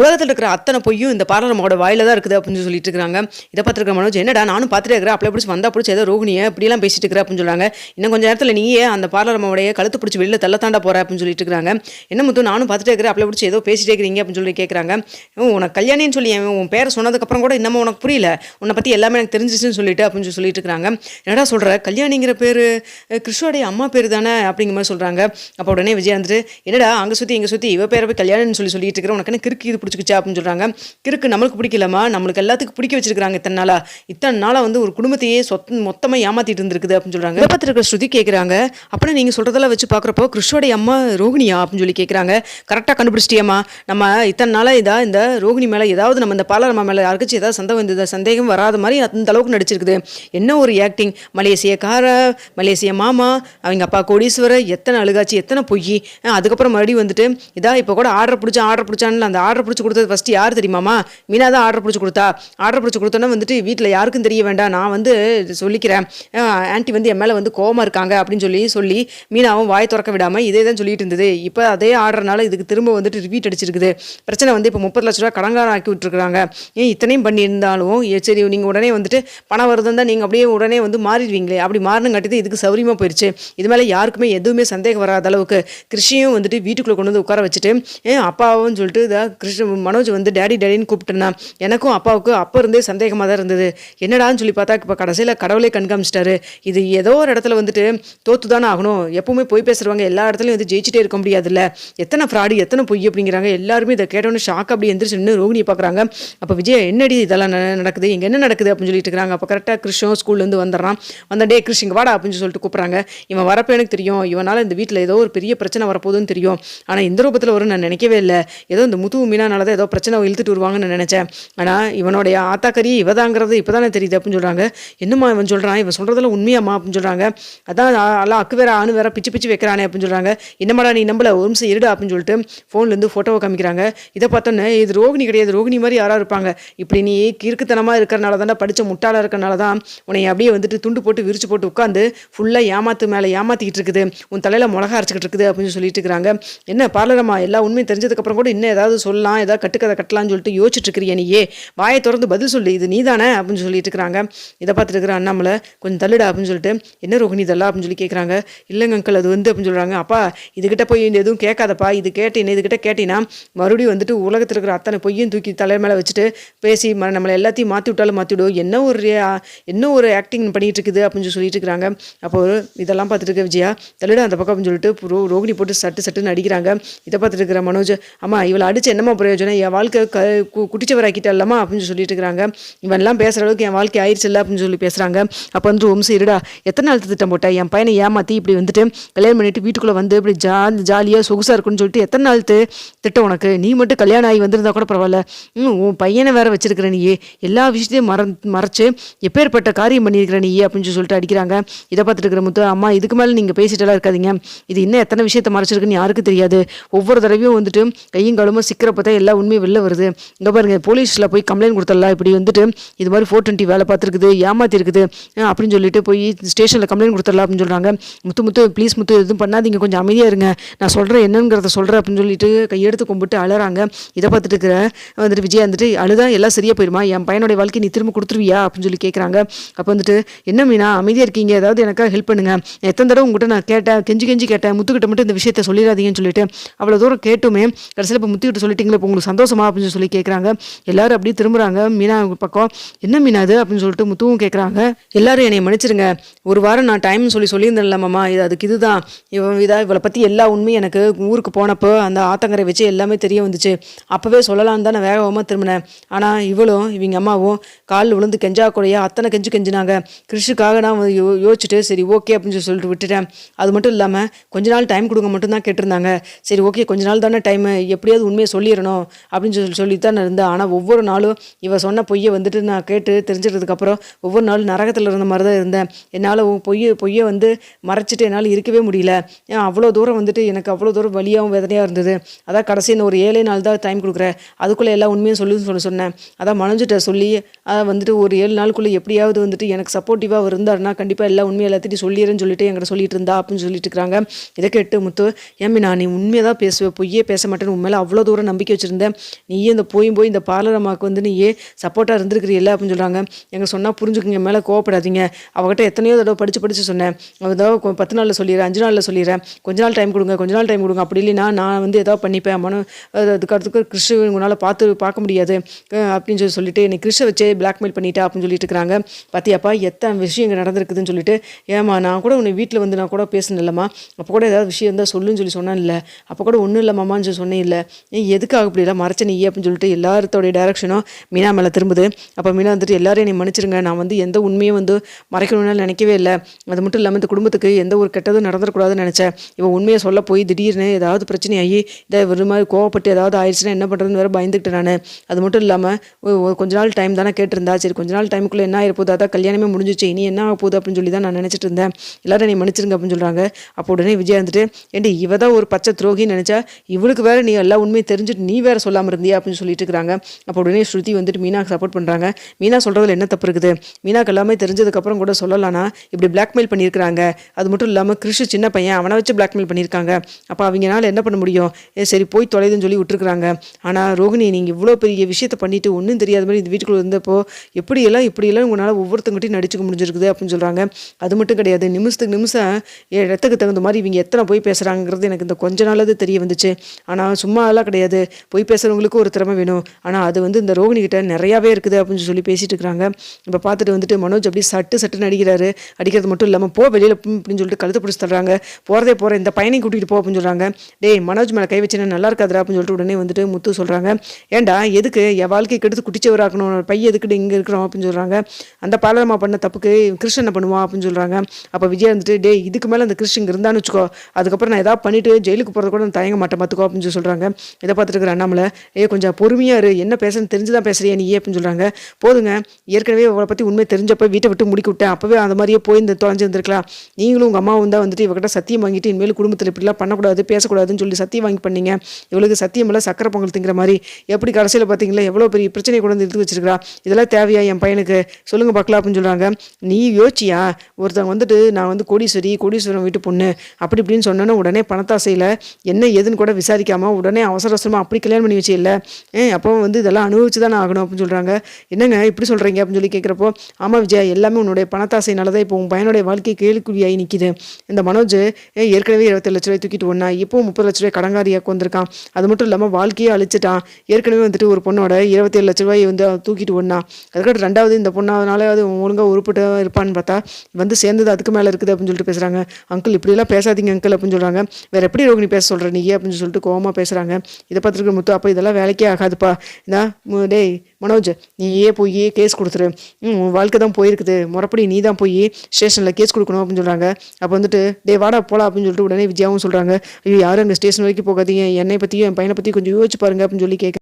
உலகத்தில் இருக்கிற அத்தனை பொய்யும் இந்த பார்லர் வாயில தான் இருக்குது அப்படின்னு சொல்லிட்டு இருக்காங்க. இதை பார்த்துருக்க மனோஜ் என்னடா நானும் பார்த்துட்டு இருக்கிறேன் அப்படியே பிடிச்சி வந்தா பிடிச்சி ஏதோ ரோகிணியை இப்படிலாம் பேசிட்டு இருக்கிற அப்படின்னு சொல்றாங்க. இன்னும் கொஞ்சம் நேரத்தில் நீயே அந்த பார்லர் கழுத்து பிடிச்சி வெளியில் தள்ளத்தாண்டா போற அப்படின்னு சொல்லிட்டு இருக்காங்க. என்ன முத்து நானும் பார்த்துட்டே இருக்கிறேன். அப்படியே பிடிச்சி ஏதோ பேசிட்டே இருக்கிறீங்க அப்படின்னு சொல்லி கேட்குறாங்க உனக்கு கல்யாணின்னு சொல்லி உன் பேரை சொன்னதுக்கப்புறம் கூட இன்னமும் உனக்கு புரியல. உன்னை பற்றி எல்லாமே எனக்கு தெரிஞ்சிச்சுன்னு சொல்லிட்டு அப்படின்னு சொல்லி சொல்லிட்டு இருக்காங்க. என்னடா சொல்கிற கல்யாணிங்கிற பேர் கிருஷ்ணோடைய அம்மா பேர் தானே? அப்படிங்கிற மாதிரி சொல்கிறாங்க அப்போ உடனே விஜய் வந்துட்டு என்னடா அங்கே சுற்றி இங்கே சுற்றி இவ பேரை போய் கல்யாணம்னு சொல்லி சொல்லிட்டு இருக்கிற உனக்கு என்ன கிறுக்கி பிடிச்சிக்கிச்சா அப்படின்னு சொல்கிறாங்க கிறுக்கு நம்மளுக்கு பிடிக்கலம்மா நம்மளுக்கு எல்லாத்துக்கும் பிடிக்க வச்சிருக்காங்க இத்தனை நாளா. இத்தனை நாளாக வந்து ஒரு குடும்பத்தையே சொத் மொத்தமாக ஏமாத்திட்டு இருந்திருக்குது அப்படின்னு சொல்கிறாங்க இதை இருக்கிற ஸ்ருதி கேட்குறாங்க அப்படின்னா நீங்கள் சொல்கிறதெல்லாம் வச்சு பார்க்குறப்போ கிருஷ்ணோடைய அம்மா ரோகிணியா அப்படின்னு சொல்லி கேட்குறாங்க கரெக்டாக கண்டுபிடிச்சிட்டியம்மா? நம்ம இத்தனை நாளாக இதா இந்த ரோகிணி மேலே ஏதாவது நம்ம இந்த பாலர் அம்மா மேலே யாருக்காச்சும் ஏதாவது சந்தேகம் இருந்தது சந்தேகம் வராத மாதிரி அந்த அளவுக்கு நடிச்சிருக்குது. என்ன ஒரு ஆக்டிங் மலேசியக்கார மலேசிய மாமா அவங்க அப்பா கோடீஸ்வரர் எத்தனை அழுகாச்சு எத்தனை பொய். அதுக்கப்புறம் மறுபடியும் வந்துட்டு இதாக இப்போ கூட ஆர்டர் பிடிச்சா ஆர்டர் பிடிச்சான்னு அந்த ஆர்டர் பிடிச்சி கொடுத்தது ஃபஸ்ட்டு யார் தெரியுமாம்மா? மீனா தான் ஆர்டர் பிடிச்சி கொடுத்தா. ஆர்டர் பிடிச்சி கொடுத்தோன்னா வந்துட்டு வீட்டில் யாருக்கும் தெரிய வேண்டாம். நான் வந்து சொல்லிக்கிறேன். ஆன்ட்டி வந்து என் மேலே வந்து கோமா இருக்காங்க அப்படின்னு சொல்லி சொல்லி மீனாவும் வாய் திறக்க விடாமல் இதே தான் சொல்லிட்டு இருந்தது. இப்போ அதே ஆர்டர்னால இதுக்கு திரும்ப வந்துட்டு ரிப்பீட் அடிச்சிருக்குது. பிரச்சனை வந்து இப்போ முப்பது லட்ச ரூபா கடங்காரம் ஆக்கி விட்டுருக்காங்க ஏன் இத்தனையும் பண்ணியிருந்தாலும் ஏ, சரி நீங்கள் உடனே வந்துட்டு பணம் வருதுன்னு நீங்கள் அப்படியே உடனே வந்து மாறிடுவீங்களே. அப்படி மாறினங்காட்டி இதுக்கு சௌரியமாக போயிடுச்சு இது மேலே யாருக்குமே எதுவுமே சந்தேகம் வராத அளவுக்கு கிருஷியும் வந்துட்டு வீட்டுக்குள்ளே கொண்டு வந்து உட்கார வச்சுட்டு ஏன் அப்பாவும் சொல்லிட்டு இதா கிருஷ்ண மனோஜ் வந்து டேடி டேடின்னு கூப்பிட்டுருந்தான் எனக்கும் அப்பாவுக்கும் அப்போ இருந்தே சந்தேகமாக தான் இருந்தது. என்னடான்னு சொல்லி பார்த்தா இப்போ கடைசியில் கடவுளே கண்காமிச்சிட்டாரு. இது ஏதோ ஒரு இடத்துல வந்துட்டு தோத்து தானே ஆகணும். எப்பவுமே போய் பேசுகிறவங்க எல்லா இடத்துலையும் வந்து ஜெயிச்சிட்டே இருக்க முடியாதுல்ல. எத்தனை ஃப்ராடு எத்தனை பொய் அப்படிங்கிறாங்க. எல்லாருமே இதை கேட்டோன்னு ஷாக் அப்படி எந்திரிச்சு நின்று ரோகிணியை பார்க்குறாங்க. அப்போ விஜய் என்னடி இதெல்லாம் நடக்குது? இங்கே என்ன நடக்குது? அப்படின்னு சொல்லிட்டு இருக்காங்க அப்போ கரெக்டாக கிருஷ்ணன் ஸ்கூல்லேருந்து வந்துடுறான். வந்த டே கிருஷ் இங்கே வாடா அப்படின்னு சொல்லிட்டு கூப்பிட்றாங்க. இவன் வரப்போ எனக்கு தெரியும். இவனால் இந்த வீட்டில் ஏதோ ஒரு பெரிய பிரச்சனை வரப்போகுதுன்னு தெரியும். ஆனால் இந்த ரூபத்தில் வரும் நான் நினைக்கவே இல்லை. ஏதோ இந்த முத்து மீனானால தான் ஏதோ பிரச்சனை இழுத்துட்டு வருவாங்கன்னு நினச்சேன். ஆனால் இவனுடைய ஆத்தாக்கறி இவதாங்கிறது இப்போ தானே தெரியுது அப்படின்னு சொல்கிறாங்க என்னம்மா இவன் சொல்கிறான் இவன் சொல்கிறதெல்லாம் உண்மையாம்மா அப்படின்னு சொல்கிறாங்க அதான் எல்லாம் அக்கு வேற ஆணு வேற பிச்சு பிச்சு வைக்கிறானே அப்படின்னு சொல்கிறாங்க என்னமாடா நீ நம்பல? ஒரு நிமிஷம் இருடா அப்படின்னு சொல்லிட்டு ஃபோன்லேருந்து ஃபோட்டோவை காமிக்கிறாங்க. இதை பார்த்தோன்னே இது ரோகிணி கிடையாது. ரோகிணி மாதிரி யாராக இருப்பாங்க? இப்படி நீ கிறுக்குத்தனமாக இருக்கிறனால தானே படித்த முட்டாளாக இருக்கிறனால தான் உன்னை அப்படியே வந்துட்டு துண்டு போட்டு விரிச்சு போட்டு உட்காந்து ஃபுல்லாக ஏமாத்து மேலே ஏமாத்திக்கிட்டு இருக்குது. உன் தலையில் மிளகா அரைச்சிக்கிட்டு இருக்குது அப்படின்னு சொல்லிட்டு இருக்கிறாங்க. என்ன பார்லரம்மா? எல்லா உண்மையும் தெரிஞ்சதுக்கப்புறம் கூட இன்னும் ஏதாவது சொல்லலாம். ஏதாவது கட்டுக்கதை கட்டலாம்னு சொல்லிட்டு யோசிச்சுட்டு நீயே. வாயை திறந்து பதில் சொல்லு. இது நீ தானே அப்படின்னு சொல்லிட்டு இருக்கிறாங்க. இதை பார்த்துட்டு இருக்கிற அண்ணாமலை கொஞ்சம் தள்ளுடா அப்படின்னு சொல்லிட்டு என்ன ரோகிணி இதெல்லாம்? அப்படின்னு சொல்லி கேட்குறாங்க. இல்லைங்க அங்கிள் அது வந்து அப்படின்னு சொல்கிறாங்க அப்பா இதுகிட்ட போய் எதுவும் கேட்காதப்பா. இது கேட்டீங்க இதுகிட்ட கேட்டீங்கன்னா மறுபடியும் வந்துட்டு உலகத்தில் இருக்கிற அத்தனை பொய்யும் தூக்கி தலை மேலே வச்சுட்டு பேசி ம நம்மளை எல்லாத்தையும் மாற்றி விட்டாலும் மாற்றி விடும் என்ன ஒரு என்ன ஒரு ஆக்டிங் பண்ணிகிட்டு இருக்குது? அப்படின்னு சொல்லி சொல்லிட்டு இருக்கிறாங்க. அப்போ இதெல்லாம் பார்த்துட்டு இருக்க விஜயா தள்ளுடா அந்த பக்கம் அப்படின்னு சொல்லிட்டு ரோ ரோகிணி போட்டு சட்டு சட்டுன்னு அடிக்கிறாங்க. இதை பார்த்துட்டு இருக்கிற மனோஜ் ஆமாம் இவளை அடிச்சு என்னம்மா பிரயோஜனம் என் வாழ்க்கை க கு- குட்டிச்சவராக்கிட்டல்லம்மா அப்படின்னு சொல்லிட்டு இருக்கிறாங்க. இவன்லாம் பேசுகிற அளவுக்கு என் வாழ்க்கை ஆயிடுச்சு இல்லை அப்படின்னு சொல்லி பேசுகிறாங்க அப்போ வந்து வம்சம் இருடா எத்தனை நாள் திட்டம் போட்டா? என் பையனை ஏமாற்றி இப்படி வந்துட்டு கல்யாணம் பண்ணிட்டு வீட்டுக்குள்ளே வந்து இப்படி ஜா ஜாலியாக சொகுசாக இருக்குன்னு சொல்லிட்டு எத்தனை நாள் திட்டம் உனக்கு? நீ மட்டும் கல்யாணம் ஆகி வந்திருந்தா கூட பரவாயில்ல. ம், உன் பையனை வேற வச்சிருக்கிற நீ எல்லா விஷயத்தையும் மற மறைச்சு எப்பேற்பட்ட காரியம் பண்ணியிருக்கிற நீ அப்படின்னு சொல்லிட்டு அடிக்கிறாங்க. இதை பார்த்துட்டு இருக்கிற முத்து அம்மா இதுக்கு மேலே நீங்கள் பேசிட்டெல்லாம் இருக்காதீங்க. இது இன்னும் எத்தனை விஷயத்த மறைச்சிருக்குன்னு யாருக்கும் தெரியாது. ஒவ்வொரு தடவையும் வந்துட்டு கையும் காலமும் சிக்கிறப்ப தான் எல்லா உண்மையும் வெளில வருது. இங்கே பாருங்க போலீஸில் போய் கம்ப்ளைண்ட் கொடுத்துடலாம் இப்படி வந்துட்டு இது மாதிரி ஃபோர் டுவெண்ட்டி வேலை பார்த்துருக்குது ஏமாத்திருக்குது அப்படின்னு சொல்லிட்டு போய் ஸ்டேஷனில் கம்ப்ளைண்ட் கொடுத்துடலாம் அப்படின்னு சொல்கிறாங்க முத்து முத்து ப்ளீஸ் முத்து எதுவும் பண்ணாதீங்க கொஞ்சம் அமைதியாக இருங்க. நான் சொல்கிறேன் என்னங்கிறத சொல்கிறேன் அப்படின்னு சொல்லிட்டு கையெடுத்து கும்பிட்டு அழறாங்க. இதை பார்த்துட்டு இருக்கிற வந்துட்டு விஜய் வந்துட்டு அழுதா எல்லாம் சரியாக போயிருமா? என் பையனுடைய வாழ்க்கை நீ திரும்ப கொடுத்துருவியா? அப்படின்னு சொல்லி கேட்குறாங்க அப்போ வந்துட்டு என்ன மீனா அமைதியாக இருக்கீங்க? ஏதாவது எனக்காக ஹெல்ப் பண்ணுங்க. எத்தனை தடவை உங்ககிட்ட நான் கேட்டேன் கெஞ்சி கெஞ்சி கேட்டேன். முத்துக்கிட்ட மட்டும் இந்த விஷயத்த சொல்லிடாதீங்கன்னு சொல்லிட்டு அவ்வளோ தூரம் கேட்டுமே கடைசியில் இப்போ முத்துக்கிட்ட சொல்லிட்டீங்களே உங்களுக்கு சந்தோஷமா அப்படின்னு சொல்லி கேட்குறாங்க எல்லாரும் அப்படியே திரும்புறாங்க. மீனா பக்கம் என்ன மீனா அது அப்படின்னு சொல்லிட்டு முத்துவும் கேட்குறாங்க எல்லாரும் என்னை மன்னிச்சிருங்க. ஒரு வாரம் நான் டைம் சொல்லி சொல்லியிருந்தேன்ல மாமா. இது அதுக்கு இதுதான். இவன் இதா இவளை பற்றி எல்லா உண்மையும் எனக்கு ஊருக்கு போனப்போ அந்த ஆத்தங்கரை வச்சு எல்லாமே தெரிய வந்துச்சு. அப்போவே சொல்லலான்னு தான் நான் வேகமாக திரும்பினேன். ஆனால் இவளும் இவங்க அம்மாவும் காலில் விழுந்து கெஞ்சா கூடயா அத்தனை கெஞ்சு கெஞ்சினாங்க. கிறிஷுக்காக நான் யோ யோசிச்சுட்டு சரி ஓகே அப்படின்னு சொல்லி சொல்லிட்டு விட்டுட்டேன். அது மட்டும் இல்லாமல் கொஞ்ச நாள் டைம் கொடுங்க மட்டும் தான் கேட்டிருந்தாங்க. சரி ஓகே கொஞ்ச நாள் தானே டைம் எப்படியாவது உண்மையை சொல்லிடணும். அப்படின்னு சொல்லி சொல்லித்தான் நான் இருந்தேன். ஆனால் ஒவ்வொரு நாளும் இவ சொன்ன பொய்யை வந்துட்டு நான் கேட்டு தெரிஞ்சிட்டதுக்கப்புறம் ஒவ்வொரு நாளும் நரகத்தில் இருந்த மாதிரி தான் இருந்தேன். என்னால் பொய்யை பொய்யை வந்து மறைச்சிட்டு என்னால் இருக்கவே முடியல. ஏன் அவ்வளோ தூரம் வந்துட்டு எனக்கு அவ்வளோ தூரம் வழியாகவும் வேதனையாக இருந்தது. அதான் கடைசி இன்னும் ஒரு ஏழே நாள் தான் டைம் கொடுக்குறேன் அதுக்குள்ளே எல்லா உண்மையும் சொல்லுன்னு சொல்லி சொன்னேன். அதான் மனோஜிட்ட சொல்லி அதை வந்துட்டு ஒரு ஏழு நாளுக்குள்ளே எப்படியாவது வந்துட்டு எனக்கு சப்போர்ட்டிவாக இருந்தாருன்னா கண்டிப்பாக எல்லா உண்மையை எல்லாத்தையும் சொல்லிடுறேன்னு சொல்லிட்டு என்கிட்ட சொல்லிட்டு இருந்தா அப்படின்னு சொல்லிட்டு இருக்கிறாங்க. இதை கேட்டு முத்து ஏமி நான் நீ உண்மையாக தான் பேசுவேன் பொய்யே பேச மாட்டேன்னு உண்மையில அவ்வளோ தூரம் நம்பிக்கை வச்சுருந்த. நீயே இந்த போயும் போய் இந்த பார்லர் அம்மாவுக்கு வந்து நீயே சப்போர்ட்டாக இருந்திருக்கிறீல்ல அப்படின்னு சொல்கிறாங்க எங்கள் சொன்னால் புரிஞ்சுக்குங்க மேலே கோவப்படாதீங்க. அவகிட்ட எத்தனையோ தடவை படித்து படித்து சொன்னேன். அவள் ஏதாவது பத்து நாளில் சொல்லிடுறேன் அஞ்சு நாளில் சொல்லிடுறேன் கொஞ்ச நாள் டைம் கொடுங்க கொஞ்ச நாள் டைம் கொடுங்க. அப்படி இல்லைன்னா நான் வந்து ஏதாவது பண்ணிப்பேன். மனு அது அதுக்கு கிறிஷு உங்களால் பார்த்து பார்க்க முடியாது. அப்படின்னு சொல்லி சொல்லிட்டு என்னை கிறிஷை வச்சே பிளாக்மெயில் பண்ணிட்டா அப்படின்னு சொல்லிட்டு இருக்கிறாங்க. பார்த்தியாப்பா எத்தனை விஷயம் இங்கே நடந்திருக்குதுன்னு சொல்லிட்டு ஏமா நான் கூட உன்னை வீட்டில் வந்து நான் கூட பேசினேன்லம்மா. அப்போ கூட ஏதாவது விஷயம் இருந்தால் சொல்லுன்னு சொல்லி சொன்னேன் இல்லை அப்போ கூட ஒன்றும் இல்லை மாமான்னு சொல்லி சொன்னேன் இல்லை எதுக்காக இப்படிலாம் மறைச்ச நீ அப்படின்னு சொல்லிட்டு எல்லாத்தோடைய டேரக்ஷனும் மீனா மேலே திரும்புது. அப்போ மீனா வந்துட்டு எல்லாரையும் நீ மன்னிச்சிருங்க. நான் வந்து எந்த உண்மையும் வந்து மறைக்கணும்னு நினைக்கவே இல்லை. அது மட்டும் இல்லாமல் இந்த குடும்பத்துக்கு எந்த ஒரு கெட்டதும் நடந்துடக்கூடாதுன்னு நினச்சேன். இவன் உண்மையை சொல்ல போய் திடீர்னு ஏதாவது பிரச்சனையாகி இதை ஒரு மாதிரி கோவப்பட்டு ஏதாவது ஆயிடுச்சுன்னா என்ன பண்ணுறதுன்னு வேறு பயந்துக்கிட்டேன் நான். அது மட்டும் இல்லாமல் கொஞ்ச நாள் டைம் தானே கேட்டிருந்தா. சரி கொஞ்ச நாள் டைமுக்குள்ளே என்ன ஆயிருப்போது அதான் கல்யாணமே முடிஞ்சிச்சு. இனி என்ன ஆக போகுது? அப்படின்னு சொல்லி தான் நான் நினச்சிட்டு இருந்தேன். எல்லாரும் நீ மன்னிச்சிருங்க அப்படின்னு சொல்கிறாங்க அப்போ உடனே விஜய் வந்துட்டு ஏண்டி இவ தான் ஒரு பச்சை துரோகின்னு நினச்சா இவளுக்கு வேறு நீ எல்லா உண்மையை தெரிஞ்சுட்டு நீ வேற சொல்லாமல் இருந்தியா அப்படின்னு சொல்லிட்டு இருக்கிறாங்க. அப்போ உடனே ஸ்ருதி வந்துட்டு மீனாக்கு சப்போர்ட் பண்ணுறாங்க மீனா சொல்கிறதுல என்ன தப்பு இருக்குது? மீனாக்கு எல்லாமே தெரிஞ்சதுக்கப்புறம் கூட சொல்லலாம்னா இப்படி பிளாக்மெயில் பண்ணியிருக்கிறாங்க. அது மட்டும் இல்லாமல் கிறிஷு சின்ன பையன் அவனை வச்சு பிளாக்மெயில் பண்ணியிருக்காங்க. அப்போ அவங்கனால என்ன பண்ண முடியும்? ஏ சரி போய் தொலைதுன்னு சொல்லி விட்டுருக்குறாங்க. ஆனால் ரோகிணி நீங்கள் இவ்வளோ பெரிய விஷயத்தை பண்ணிட்டு ஒன்றும் தெரியாத மாதிரி இந்த வீட்டுக்குள்ளே இருந்தப்போ எப்படியெல்லாம் இப்படியெல்லாம் உங்களால் ஒவ்வொருத்தங்கிட்டையும் நடிச்சுக்க முடிஞ்சிருக்குது அப்படின்னு சொல்கிறாங்க அது மட்டும் கிடையாது. நிமிஷத்துக்கு நிமிஷம் என் இடத்துக்கு தகுந்த மாதிரி இவங்க எத்தனை போய் பேசுகிறாங்கிறது எனக்கு இந்த கொஞ்ச நாளாவது தெரிய வந்துச்சு. ஆனால் சும்மா எல்லாம் கிடையாது. போய் பேசுகிறவங்களுக்கும் ஒரு திறமை வேணும். ஆனால் அது வந்து இந்த ரோகிணிகிட்ட நிறையாவே இருக்குது அப்படின்னு சொல்லி பேசிகிட்டு இருக்கிறாங்க இப்போ பார்த்துட்டு வந்துட்டு மனோஜ் அப்படி சட்டு சட்டுன்னு அடிக்கிறாரு. அடிக்கிறது மட்டும் இல்லாமல் போ வெளியில் அப்படின்னு சொல்லிட்டு கழுத்து பிடிச்சி தர்றாங்க போகிறதே போகிற இந்த பையனையும் கூட்டிகிட்டு போ அப்படின்னு சொல்கிறாங்க டேய் மனோஜ் மேலே கை வச்சுன்னா நல்லா இருக்காதா அப்படின்னு சொல்லிட்டு உடனே வந்துட்டு முத்து சொல்கிறாங்க ஏன்டா எதுக்கு? என் வாழ்க்கையை கெடுத்து குட்டிச்சவராக்கணும் பையன் எதுக்கிட்டு இங்கே இருக்கிறோம் அப்படின்னு சொல்கிறாங்க அந்த பாலமா பண்ண தப்புக்கு கிருஷ்ணனை பண்ணுவான் அப்படின்னு சொல்கிறாங்க அப்போ விஜய் வந்துட்டு டேய் இதுக்கு மேலே அந்த கிருஷ்ணன் இருந்தான்னு வச்சுக்கோ. அதுக்கப்புறம் நான் ஏதாவது பண்ணிட்டு ஜெயிலுக்கு போகிறது கூட நான் தயங்க மாட்டேன் பார்த்துக்கோ அப்படின்னு சொல்லி சொல்கிறாங்க இதை பார்த்துட்டு இருக்கிற அண்ணாமலை ஏ கொஞ்சம் பொறுமையாக இரு. என்ன பேசுன்னு தெரிஞ்சு தான் பேசுறியா நீ அப்படின்னு சொல்கிறாங்க போதுங்க. ஏற்கனவே அவளை பற்றி உண்மை தெரிஞ்சப்போ வீட்டை விட்டு முடிக்க விட்டேன் அப்போவே அந்த மாதிரியே போய் இந்த தொலைஞ்சிருந்துருக்கலாம். நீங்களும் உங்கள் அம்மாவும் தான் வந்துட்டு இவகிட்ட சத்தியம் வாங்கிட்டு இனிமேல் குடும்பத்தில் இப்படிலாம் பண்ணக்கூடாது பேசக்கூடாதுன்னு சொல்லி சத்தியம் வாங்கி பண்ணீங்க. இவளுக்கு சத்தியம் இல்லை சக்கரை பொங்கல் திங்கிற மாதிரி. எப்படி கடைசியில் பார்த்தீங்களா எவ்வளோ பெரிய பிரச்சனை கொண்டு வந்து எடுத்து வச்சிருக்கா. இதெல்லாம் தேவையா என் பையனுக்கு? சொல்லுங்கள் பார்க்கலாம் அப்படின்னு சொல்கிறாங்க நீ யோசிச்சியா? ஒருத்தவங்க வந்துட்டு நான் வந்து கோடீஸ்வரி கோடீஸ்வரன் வீட்டு பொண்ணு. அப்படி இப்படின்னு சொன்னோன்னே உடனே பணத்தாசையில் என்ன ஏதுன்னு கூட விசாரிக்காமல் உடனே அவசர அவசரமாக அப்படி கல்யாணம் பண்ணி வச்சு இல்லை. ஏ அப்போ வந்து இதெல்லாம் அனுபவிச்சு தானே ஆகணும் அப்படின்னு சொல்கிறாங்க என்னங்க இப்படி சொல்கிறீங்க அப்படின்னு சொல்லி கேட்குறப்போ ஆமாம் விஜயா எல்லாமே உன்னுடைய பணத்தாசைனால தான் இப்போ உன் பையனுடைய வாழ்க்கை கேள்விக்குறியாகி நிற்கிது இந்த மனோஜ் ஏற்கனவே இருபத்தி லட்ச ரூபாய் தூக்கிட்டு ஒன்றா இப்போ முப்பது லட்ச ரூபாய் கடங்காரியாக வந்திருக்கான் அது மட்டும் இல்லாமல் வாழ்க்கையே அழிச்சிட்டான். ஏற்கனவே வந்துட்டு ஒரு பொண்ணோட இருபத்தேழு லட்ச ரூபாய் வந்து தூக்கிட்டு ஒன்றா அதுக்கப்புறம் ரெண்டாவது இந்த பொண்ணாவதுனால அது ஒழுங்காக உருப்பிட்டு இருப்பான்னு பார்த்தா வந்து சேர்ந்தது அதுக்கு மேலே இருக்குது அப்படின்னு சொல்லிட்டு பேசுகிறாங்க அங்கிள் இப்படிலாம் பேசாதீங்க அங்கிள் அப்படின்னு சொல்கிறாங்க வேறு எப்படி ரோகிணி பேச சொல்கிற நீ அப்படின்னு சொல்லிட்டு கோவமாக பேசுகிறாங்க இதை பார்த்துருக்க முத்து. அப்போ இதெல்லாம் வேலைக்கே ஆகாதுப்பா. என்ன மு- டேய் மனோஜ் நீயே போய் கேஸ் கொடுத்துரு. ம், உன் வாழ்க்கை தான் போயிருக்குது. முறப்படி நீ தான் போய் ஸ்டேஷனில் கேஸ் கொடுக்கணும் அப்படின்னு சொல்கிறாங்க அப்போ வந்துட்டு டே வாடா போலாம் அப்படின்னு சொல்லிட்டு உடனே விஜயாவும் சொல்கிறாங்க ஐயோ யாரும் அங்கே ஸ்டேஷன் வரைக்கும் போகாதீங்க. என்னை பற்றியும் என் பையனை பற்றியும் கொஞ்சம் யோசிச்சு பாருங்க அப்படின்னு சொல்லி கேட்க